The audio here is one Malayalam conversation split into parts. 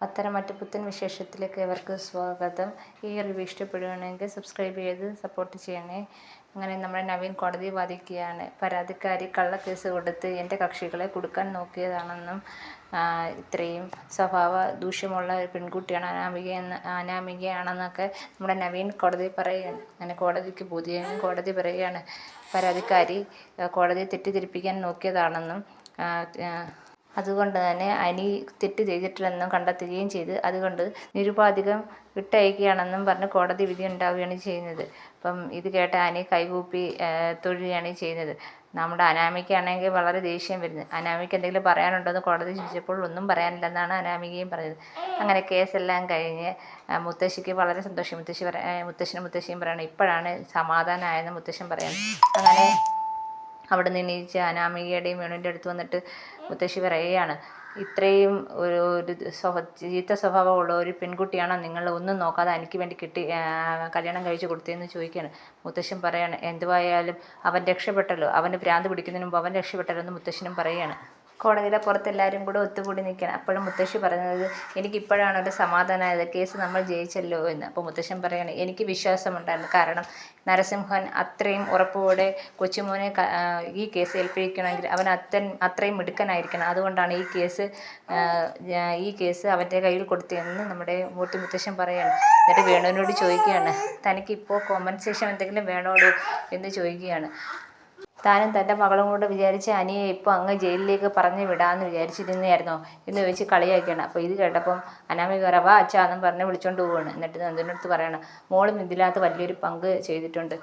അത്തരം മറ്റ് പുത്തൻ വിശേഷത്തിലേക്ക് ഏവർക്ക് സ്വാഗതം. ഈ റിവ്യൂ ഇഷ്ടപ്പെടുകയാണെങ്കിൽ സബ്സ്ക്രൈബ് ചെയ്ത് സപ്പോർട്ട് ചെയ്യണേ. അങ്ങനെ നമ്മുടെ നവീൻ കോടതി വാദിക്കുകയാണ് പരാതിക്കാരി കള്ളക്കേസ് കൊടുത്ത് എന്റെ കക്ഷികളെ കൊടുക്കാൻ നോക്കിയതാണെന്നും ഇത്രയും സ്വഭാവ ദൂഷ്യമുള്ള പെൺകുട്ടിയാണ് അനാമിക എന്ന് അനാമികയാണെന്നൊക്കെ നമ്മുടെ നവീൻ കോടതി പറയുകയാണ്. അങ്ങനെ കോടതിക്ക് ബോധ്യം കോടതി പറയുകയാണ്. പരാതിക്കാരി കോടതിയെ തെറ്റിദ്ധരിപ്പിക്കാൻ നോക്കിയതാണെന്നും അതുകൊണ്ട് തന്നെ അനി തെറ്റ് ചെയ്തിട്ടില്ലെന്നും കണ്ടെത്തുകയും ചെയ്ത്. അതുകൊണ്ട് നിരുപാധികം വിട്ടയക്കുകയാണെന്നും പറഞ്ഞ് കോടതി വിധി ഉണ്ടാവുകയാണ് ചെയ്യുന്നത്. അപ്പം ഇത് കേട്ട അനി കൈകൂപ്പി തൊഴുകയാണ് ചെയ്യുന്നത്. നമ്മുടെ അനാമികയാണെങ്കിൽ വളരെ ദേഷ്യം വരുന്നത് അനാമിക എന്തെങ്കിലും പറയാനുണ്ടോ എന്ന് കോടതി ചോദിച്ചപ്പോൾ ഒന്നും പറയാനില്ലെന്നാണ് അനാമികയും പറഞ്ഞത്. അങ്ങനെ കേസെല്ലാം കഴിഞ്ഞ് മുത്തശ്ശിക്ക് വളരെ സന്തോഷം. മുത്തശ്ശി പറയാ മുത്തശ്ശനും മുത്തശ്ശിയും പറയണം ഇപ്പോഴാണ് സമാധാനമായെന്ന് മുത്തശ്ശൻ പറയുന്നത്. അങ്ങനെ അവിടെ നിന്ന് എണീച്ച് അനാമികയുടെയും വേണുവിന്റെ അടുത്ത് വന്നിട്ട് മുത്തശ്ശി പറയുകയാണ് ഇത്രയും ഒരു ഒരു സ്വഭ ചീത്ത സ്വഭാവമുള്ള ഒരു പെൺകുട്ടിയാണോ നിങ്ങൾ ഒന്നും നോക്കാതെ എനിക്ക് വേണ്ടി കിട്ടി കല്യാണം കഴിച്ചു കൊടുത്തതെന്ന് ചോദിക്കുകയാണ്. മുത്തശ്ശൻ പറയാണ് എന്തുവായാലും അവൻ രക്ഷപ്പെട്ടല്ലോ അവന് ഭ്രാന്ത് പിടിക്കുന്നതിന് മുമ്പ് അവൻ രക്ഷപ്പെട്ടല്ലോ എന്ന് മുത്തശ്ശനും പറയുകയാണ്. കോടതിയുടെ പുറത്ത് എല്ലാവരും കൂടെ ഒത്തുകൂടി നിൽക്കണം. അപ്പോഴും മുത്തശ്ശി പറയുന്നത് എനിക്കിപ്പോഴാണ് ഒരു സമാധാനമായത്. കേസ് നമ്മൾ ജയിച്ചല്ലോ എന്ന്. അപ്പോൾ മുത്തശ്ശൻ പറയാണ് എനിക്ക് വിശ്വാസമുണ്ടായിരുന്നു. കാരണം നരസിംഹൻ അത്രയും ഉറപ്പോടെ കൊച്ചുമോനെ ഈ കേസ് ഏൽപ്പിക്കണമെങ്കിൽ അവൻ അത്തൻ അത്രയും മിടുക്കനായിരിക്കണം. അതുകൊണ്ടാണ് ഈ കേസ് ഈ കേസ് അവന്റെ കയ്യിൽ കൊടുത്തതെന്ന് നമ്മുടെ മൂട്ടി മുത്തശ്ശൻ പറയാണ്. എന്നിട്ട് വേണുവിനോട് ചോദിക്കുകയാണ് തനിക്കിപ്പോൾ കോമ്പൻസേഷൻ എന്തെങ്കിലും വേണോടോ എന്ന് ചോദിക്കുകയാണ്. താനും തന്റെ മകളും കൂടെ വിചാരിച്ച് അനിയെ ഇപ്പോൾ അങ്ങ് ജയിലിലേക്ക് പറഞ്ഞു വിടാമെന്ന് വിചാരിച്ചിരുന്നതായിരുന്നു. എന്ന് ചോദിച്ച് കളിയാക്കിയാണ്. അപ്പോൾ ഇത് കേട്ടപ്പം അനാമി പറ വാ അച്ഛാ എന്നും പറഞ്ഞ് വിളിച്ചോണ്ട് പോവുകയാണ് എന്നിട്ട് നന്ദിനടുത്ത് പറയണം മോളും ഇതിനകത്ത് വലിയൊരു പങ്ക് ചെയ്തിട്ടുണ്ട്.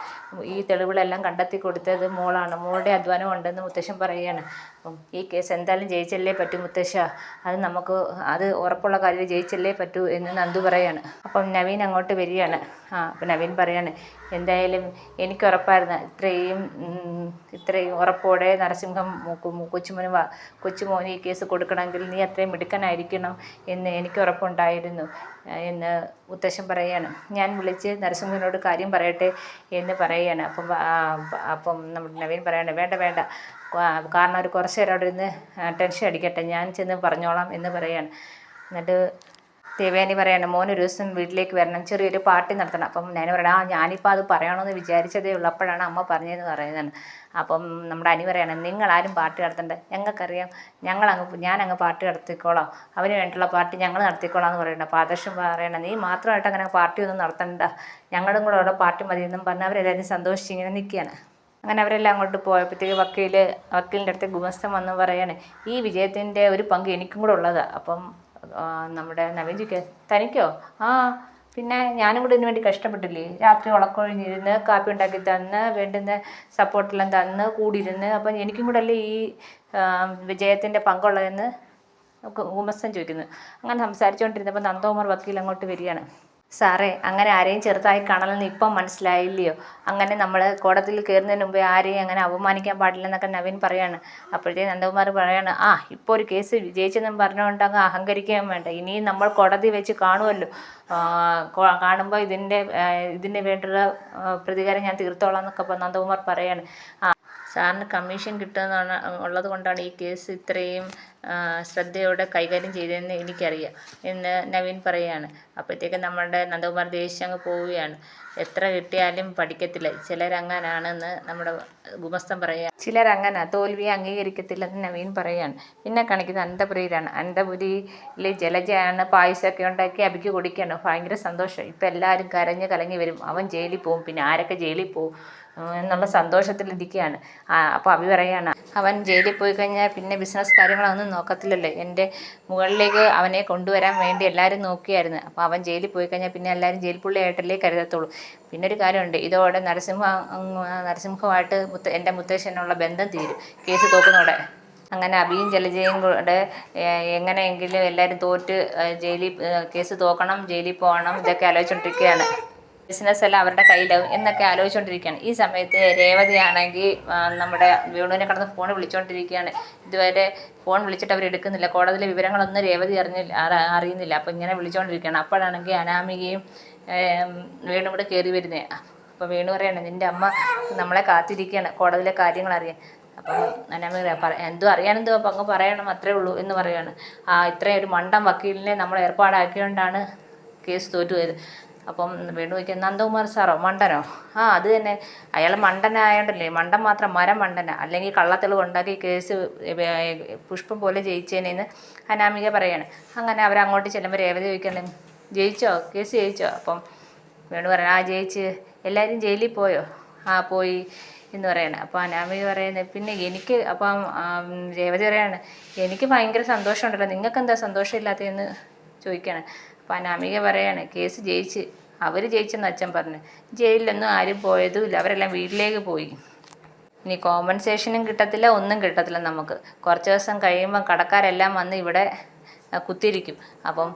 ഈ തെളിവുകളെല്ലാം കണ്ടെത്തി കൊടുത്തത് മോളാണ്. മോളുടെ അധ്വാനം ഉണ്ടെന്ന് മുത്തശ്ശൻ പറയുകയാണ്. അപ്പം ഈ കേസ് എന്തായാലും ജയിച്ചല്ലേ പറ്റൂ മുത്തശ്ശ? അത് നമുക്ക് അത് ഉറപ്പുള്ള കാര്യം ജയിച്ചല്ലേ പറ്റൂ എന്ന് നന്ദു പറയാണ്. അപ്പം നവീൻ അങ്ങോട്ട് വരികയാണ്. ആ അപ്പം നവീൻ പറയാണ് എന്തായാലും എനിക്ക് ഉറപ്പായിരുന്നു. ഇത്രയും ഇത്രയും ഉറപ്പോടെ നരസിംഹം കൊച്ചുമോന് കൊച്ചുമോന് ഈ കേസ് കൊടുക്കണമെങ്കിൽ നീ അത്രയും മിടുക്കനായിരിക്കണം എന്ന് എനിക്ക് ഉറപ്പുണ്ടായിരുന്നു എന്ന് മുത്തശ്ശൻ പറയുകയാണ് ഞാൻ വിളിച്ച് നരസിംഹനോട് കാര്യം പറയട്ടെ എന്ന് പറയുകയാണ് അപ്പം അപ്പം നമ്മുടെ നവീൻ പറയാണ് വേണ്ട വേണ്ട. കാരണം ഒരു കുറച്ച് നേരം അവിടെ ഇരുന്ന് ടെൻഷൻ അടിക്കട്ടെ. ഞാൻ ചെന്ന് പറഞ്ഞോളാം എന്ന് പറയാണ്. എന്നിട്ട് ദേവയാനി പറയാണ് മോൻ ഒരു ദിവസം വീട്ടിലേക്ക് വരണം ചെറിയൊരു പാർട്ടി നടത്തണം. അപ്പം ഞാൻ പറയണം ആ ഞാനിപ്പോൾ അത് പറയണമെന്ന് വിചാരിച്ചതേ ഉള്ളൂ. അപ്പോഴാണ് അമ്മ പറഞ്ഞതെന്ന് പറയുന്നത്. അപ്പം നമ്മുടെ അനി പറയണം നിങ്ങളാരും പാർട്ടി നടത്തണ്ട. ഞങ്ങൾക്കറിയാം ഞങ്ങളങ്ങ് ഞാനങ്ങ് പാർട്ടി നടത്തിക്കോളാം. അവന് വേണ്ടിയുള്ള പാർട്ടി ഞങ്ങൾ നടത്തിക്കോളാം എന്ന് പറയണം. അപ്പോൾ ആദർശം പറയണം നീ മാത്രമായിട്ട് അങ്ങനെ പാർട്ടി ഒന്നും നടത്തണ്ട. ഞങ്ങളും കൂടെ അവിടെ പാർട്ടി മതി എന്നും പറഞ്ഞ് അവരെല്ലാവരും സന്തോഷിച്ച് ഇങ്ങനെ നിൽക്കുകയാണ്. അങ്ങനെ അവരെല്ലാം അങ്ങോട്ട് പോയപ്പോഴത്തേക്ക് വക്കീൽ വക്കീലിന്റെ അടുത്ത് ഗുമസ്തം വന്ന് പറയാണ് ഈ വിജയത്തിന്റെ ഒരു പങ്ക് എനിക്കും കൂടെ ഉള്ളതാണ് അപ്പം നമ്മുടെ നവീജിക്ക് തനിക്കോ? ആ പിന്നെ ഞാനും കൂടെ ഇതിനു വേണ്ടി കഷ്ടപ്പെട്ടില്ലേ? രാത്രി ഉളക്കൊഴിഞ്ഞിരുന്ന് കാപ്പി ഉണ്ടാക്കി തന്ന് വേണ്ടുന്ന സപ്പോർട്ടെല്ലാം തന്ന് കൂടിയിരുന്ന്. അപ്പം എനിക്കും കൂടെ അല്ലേ ഈ വിജയത്തിന്റെ പങ്കുള്ളതെന്ന് ഗുമസ്തൻ ചോദിക്കുന്നു. അങ്ങനെ സംസാരിച്ചുകൊണ്ടിരുന്നപ്പോൾ നന്ദകുമാർ വക്കീൽ അങ്ങോട്ട് വരികയാണ്. സാറേ അങ്ങനെ ആരെയും ചെറുതായി കാണലെന്ന് ഇപ്പം മനസ്സിലായില്ലയോ? അങ്ങനെ നമ്മൾ കോടതിയിൽ കയറുന്നതിന് മുമ്പേ ആരെയും അങ്ങനെ അപമാനിക്കാൻ പാടില്ലെന്നൊക്കെ നവീൻ പറയാണ്. അപ്പോഴത്തേക്ക് നന്ദകുമാർ പറയാണ് ആ ഇപ്പോൾ ഒരു കേസ് വിജയിച്ചെന്നും പറഞ്ഞുകൊണ്ട് അങ്ങ് അഹങ്കരിക്കാൻ വേണ്ട. ഇനിയും നമ്മൾ കോടതി വെച്ച് കാണുമല്ലോ കാണുമ്പോൾ ഇതിന്റെ ഇതിന് വേണ്ടിയുള്ള പ്രതികാരം ഞാൻ തീർത്തോളാം എന്നൊക്കെ നന്ദകുമാർ പറയാണ്. ആ സാറിന് കമ്മീഷൻ കിട്ടുന്നതാണ് ഉള്ളത് കൊണ്ടാണ് ഈ കേസ് ഇത്രയും ശ്രദ്ധയോടെ കൈകാര്യം ചെയ്തതെന്ന് എനിക്കറിയാം എന്ന് നവീൻ പറയുകയാണ് അപ്പോഴത്തേക്ക് നമ്മളുടെ നന്ദകുമാർ ദേശം അങ്ങ് പോവുകയാണ്. എത്ര കിട്ടിയാലും പഠിക്കത്തില്ല. ചിലരങ്ങനാണെന്ന് നമ്മുടെ ഗുമസ്തം പറയുക. ചിലരങ്ങന തോൽവിയെ അംഗീകരിക്കത്തില്ലെന്ന് നവീൻ പറയുകയാണ് പിന്നെ കാണിക്കുന്നത് അനന്തപുരിയിലാണ്. അനന്തപുരിയിൽ ജലജയാണ് പായസമൊക്കെ ഉണ്ടാക്കി അബിക്ക് കുടിക്കുകയാണ് ഭയങ്കര സന്തോഷം. ഇപ്പം എല്ലാവരും കരഞ്ഞ് കലങ്ങി വരും. അവൻ ജയിലിൽ പോവും പിന്നെ ആരൊക്കെ ജയിലിൽ പോവും എന്നുള്ള സന്തോഷത്തിലിരിക്കുകയാണ്. അപ്പോൾ അഭി പറയാണ് അവൻ ജയിലിൽ പോയി കഴിഞ്ഞാൽ പിന്നെ ബിസിനസ് കാര്യങ്ങളൊന്നും നോക്കത്തില്ലല്ലോ. എന്റെ മുകളിലേക്ക് അവനെ കൊണ്ടുവരാൻ വേണ്ടി എല്ലാവരും നോക്കിയായിരുന്നു. അപ്പോൾ അവൻ ജയിലിൽ പോയി കഴിഞ്ഞാൽ പിന്നെ എല്ലാവരും ജയിൽ പുള്ളിയായിട്ടല്ലേ കരുതത്തുള്ളൂ. പിന്നെ ഒരു കാര്യമുണ്ട്. ഇതോടെ നരസിംഹ നരസിംഹമായിട്ട് മുത്ത എന്റെ മുത്തശ്ശനുള്ള ബന്ധം തീരും. കേസ് തോക്കുന്നതോടെ. അങ്ങനെ അബിയും ജലജയും കൂടെ എങ്ങനെയെങ്കിലും എല്ലാവരും തോറ്റ് ജയിലിൽ കേസ് തോക്കണം ജയിലിൽ പോകണം ഇതൊക്കെ ആലോചിച്ചുകൊണ്ടിരിക്കുകയാണ് ബിസിനസ് എല്ലാം അവരുടെ കയ്യിലാവും എന്നൊക്കെ ആലോചിച്ചുകൊണ്ടിരിക്കുകയാണ്. ഈ സമയത്ത് രേവതിയാണെങ്കിൽ നമ്മുടെ വേണുവിനെ കടന്ന് ഫോൺ വിളിച്ചുകൊണ്ടിരിക്കുകയാണ്. ഇതുവരെ ഫോൺ വിളിച്ചിട്ട് അവർ എടുക്കുന്നില്ല. കോടതിയിലെ വിവരങ്ങളൊന്നും രേവതി അറിഞ്ഞില്ല അറിയുന്നില്ല. അപ്പോൾ ഇങ്ങനെ വിളിച്ചുകൊണ്ടിരിക്കുകയാണ്. അപ്പോഴാണെങ്കിൽ അനാമികയും വേണു ഇവിടെ കയറി വരുന്നത് അപ്പോൾ വേണു പറയാണ് നിന്റെ അമ്മ നമ്മളെ കാത്തിരിക്കുകയാണ്. കോടതിയിലെ കാര്യങ്ങൾ അറിയാൻ. അപ്പം അനാമിക എന്തോ അറിയാനെന്തോ അങ്ങ് പറയണം അത്രേ ഉള്ളൂ എന്ന് പറയുകയാണ് ആ ഇത്രയും ഒരു മണ്ടം വക്കീലിനെ നമ്മൾ ഏർപ്പാടാക്കിയോണ്ടാണ് കേസ് തോറ്റു പോയത് അപ്പം വേണു ചോദിക്കും നന്ദകുമാർ സാറോ മണ്ടനോ? ആ അത് തന്നെ. അയാൾ മണ്ടനായോണ്ടല്ലേ മണ്ടൻ മാത്രം മരം മണ്ടന. അല്ലെങ്കിൽ കള്ളത്തെളിവ് ഉണ്ടാക്കി കേസ് പുഷ്പം പോലെ ജയിച്ചേനെന്ന് അനാമിക പറയാണ്. അങ്ങനെ അവരങ്ങോട്ട് ചെല്ലുമ്പോൾ രേവതി ചോദിക്കണം ജയിച്ചോ? കേസ് ജയിച്ചോ? അപ്പം വേണു പറയണം ആ ജയിച്ച്. എല്ലാവരും ജയിലിൽ പോയോ? ആ പോയി എന്ന് പറയണം. അപ്പോൾ അനാമിക പറയുന്നത് പിന്നെ എനിക്ക് അപ്പം രേവതി പറയാണ് എനിക്ക് ഭയങ്കര സന്തോഷമുണ്ടല്ലോ. നിങ്ങൾക്ക് എന്താ സന്തോഷമില്ലാത്തതെന്ന് ചോദിക്കുകയാണ് അപ്പോൾ അനാമിക പറയാണ് കേസ് ജയിച്ച് അവർ ജയിച്ചെന്ന് അച്ഛൻ പറഞ്ഞു. ജയിലിലൊന്നും ആരും പോയതുമില്ല അവരെല്ലാം വീട്ടിലേക്ക് പോയി. ഇനി കോമ്പൻസേഷനും കിട്ടത്തില്ല ഒന്നും കിട്ടത്തില്ല നമുക്ക്. കുറച്ച് ദിവസം കഴിയുമ്പോൾ കടക്കാരെല്ലാം വന്ന് ഇവിടെ കുത്തിയിരിക്കും. അപ്പം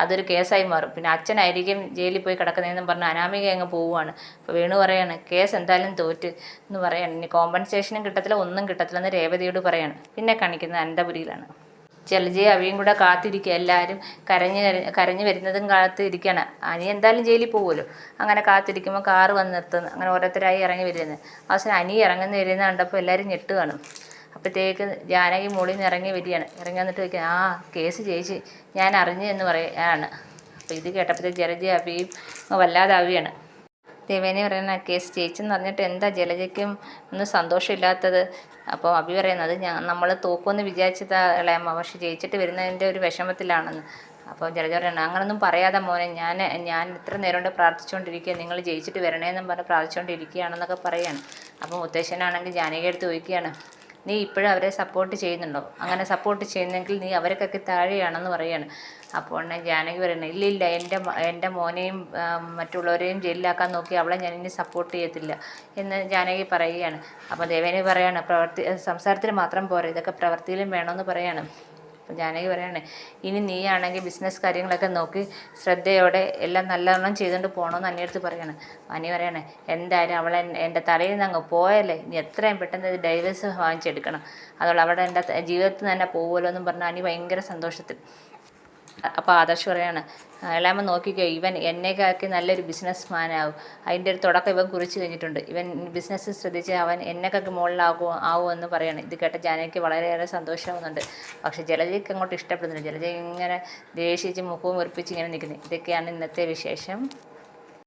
അതൊരു കേസായി മാറും. പിന്നെ അച്ഛനായിരിക്കും ജയിലിൽ പോയി കിടക്കുന്നതെന്നും പറഞ്ഞ് അനാമിക അങ്ങ് പോവുകയാണ് അപ്പോൾ വേണു പറയാണ് കേസ് എന്തായാലും തോറ്റ് എന്ന് പറയാണ്. ഇനി കോമ്പൻസേഷനും കിട്ടത്തില്ല ഒന്നും കിട്ടത്തില്ല എന്ന് രേവതിയോട് പറയാണ്. പിന്നെ കാണിക്കുന്നത് അനന്തപുരിയിലാണ്. ജലജയെ അവിയും കൂടെ കാത്തിരിക്കുക എല്ലാവരും കരഞ്ഞ് കരഞ്ഞു വരുന്നതും കാത്തിരിക്കുകയാണ് അനി എന്തായാലും ജയിലിൽ പോകുമല്ലോ അങ്ങനെ കാത്തിരിക്കുമ്പോൾ കാറ് വന്ന് നിർത്തുന്നു അങ്ങനെ ഓരോരുത്തരായി ഇറങ്ങി വരുന്നത് അവസാനം അനി ഇറങ്ങുന്ന വരുന്ന കണ്ടപ്പോൾ എല്ലാവരും ഞെട്ട് കാണും. അപ്പോഴത്തേക്ക് ജാനകി മുകളിൽ നിന്ന് ഇറങ്ങി വരികയാണ്. ഇറങ്ങി വന്നിട്ട് വയ്ക്കുക ആ കേസ് ജയിച്ച് ഞാൻ അറിഞ്ഞു എന്ന് പറയാണ്. അപ്പോൾ ഇത് കേട്ടപ്പോഴത്തേക്ക് ജലജ അവിയും വല്ലാതെ അവിയാണ് ദേവേനെ പറയുന്ന കേസ് ജയിച്ചെന്ന് പറഞ്ഞിട്ട് എന്താ ജലജയ്ക്കും ഒന്നും സന്തോഷമില്ലാത്തത്? അപ്പോൾ അഭി പറയുന്നത് ഞാൻ നമ്മൾ തോക്കുമെന്ന് വിചാരിച്ചതാ ഇളയമ്മ പക്ഷെ ജയിച്ചിട്ട് വരുന്നതിന്റെ ഒരു വിഷമത്തിലാണെന്ന്. അപ്പോൾ ജലജ പറയണം അങ്ങനൊന്നും പറയാതെ മോനെ ഞാൻ ഞാൻ ഇത്ര നേരം കൊണ്ട് പ്രാർത്ഥിച്ചുകൊണ്ടിരിക്കുക നിങ്ങൾ ജയിച്ചിട്ട് വരണേന്നും പറഞ്ഞ് പ്രാർത്ഥിച്ചുകൊണ്ടിരിക്കുകയാണെന്നൊക്കെ പറയാണ്. അപ്പോൾ മുത്തശ്ശനാണെങ്കിൽ ജാനകി എടുത്ത് ചോദിക്കുകയാണ് നീ ഇപ്പോഴും അവരെ സപ്പോർട്ട് ചെയ്യുന്നുണ്ടോ? അങ്ങനെ സപ്പോർട്ട് ചെയ്യുന്നെങ്കിൽ നീ അവർക്കൊക്കെ താഴെയാണെന്ന് പറയാണ്. അപ്പോൾ ജാനകി പറയുന്നത് ഇല്ല ഇല്ല എന്റെ എന്റെ മോനെയും മറ്റുള്ളവരെയും ജയിലിലാക്കാൻ നോക്കി അവളെ ഞാൻ ഇനി സപ്പോർട്ട് ചെയ്യത്തില്ല. എന്ന് ജാനകി പറയുകയാണ്. അപ്പോൾ ദേവേനി പറയാണ് പ്രവർത്തി സംസാരത്തിൽ മാത്രം പോരാ ഇതൊക്കെ പ്രവൃത്തിയിലും വേണമെന്ന് പറയാണ്. അപ്പോൾ ജാനകി പറയാണ് ഇനി നീയാണെങ്കിൽ ബിസിനസ് കാര്യങ്ങളൊക്കെ നോക്കി ശ്രദ്ധയോടെ എല്ലാം നല്ലവണ്ണം ചെയ്തുകൊണ്ട് പോകണമെന്ന് അനിയടുത്ത് പറയാണ്. അനി പറയാണ് എന്തായാലും അവളെ എന്റെ തലയിൽ നിന്ന് അങ്ങ് പോയല്ലേ? ഇനി എത്രയും പെട്ടെന്ന് ഇത് ഡൈവേഴ്സ് വാങ്ങിച്ചെടുക്കണം. അതുകൊണ്ട് അവിടെ എന്റെ ജീവിതത്തിൽ ജീവിതത്തിൽ തന്നെ പോകുമല്ലോ എന്നും പറഞ്ഞാൽ അനി ഭയങ്കര സന്തോഷത്തിൽ. അപ്പോൾ ആദർശ് പറയാണ് ഇളയമ്മ നോക്കിക്കോ ഇവൻ എന്നെക്കാക്കി നല്ലൊരു ബിസിനസ് മാനാവും അതിന്റെ ഒരു തുടക്കം ഇവൻ കുറിച്ച് കഴിഞ്ഞിട്ടുണ്ട്. ഇവൻ ബിസിനസ് ശ്രദ്ധിച്ച് അവൻ എന്നെക്കൊക്കെ മുകളിലാകുമോ ആവുമെന്ന് പറയണം. ഇത് കേട്ട ജാനകിക്ക് വളരെയേറെ സന്തോഷമാവുന്നുണ്ട്. പക്ഷേ ജലജയ്ക്ക് അങ്ങോട്ട് ഇഷ്ടപ്പെടുന്നില്ല. ജലജ ഇങ്ങനെ ദേഷിച്ച് മുഖവും ഉറപ്പിച്ച് ഇങ്ങനെ നിൽക്കുന്നത് ഇതൊക്കെയാണ് ഇന്നത്തെ വിശേഷം.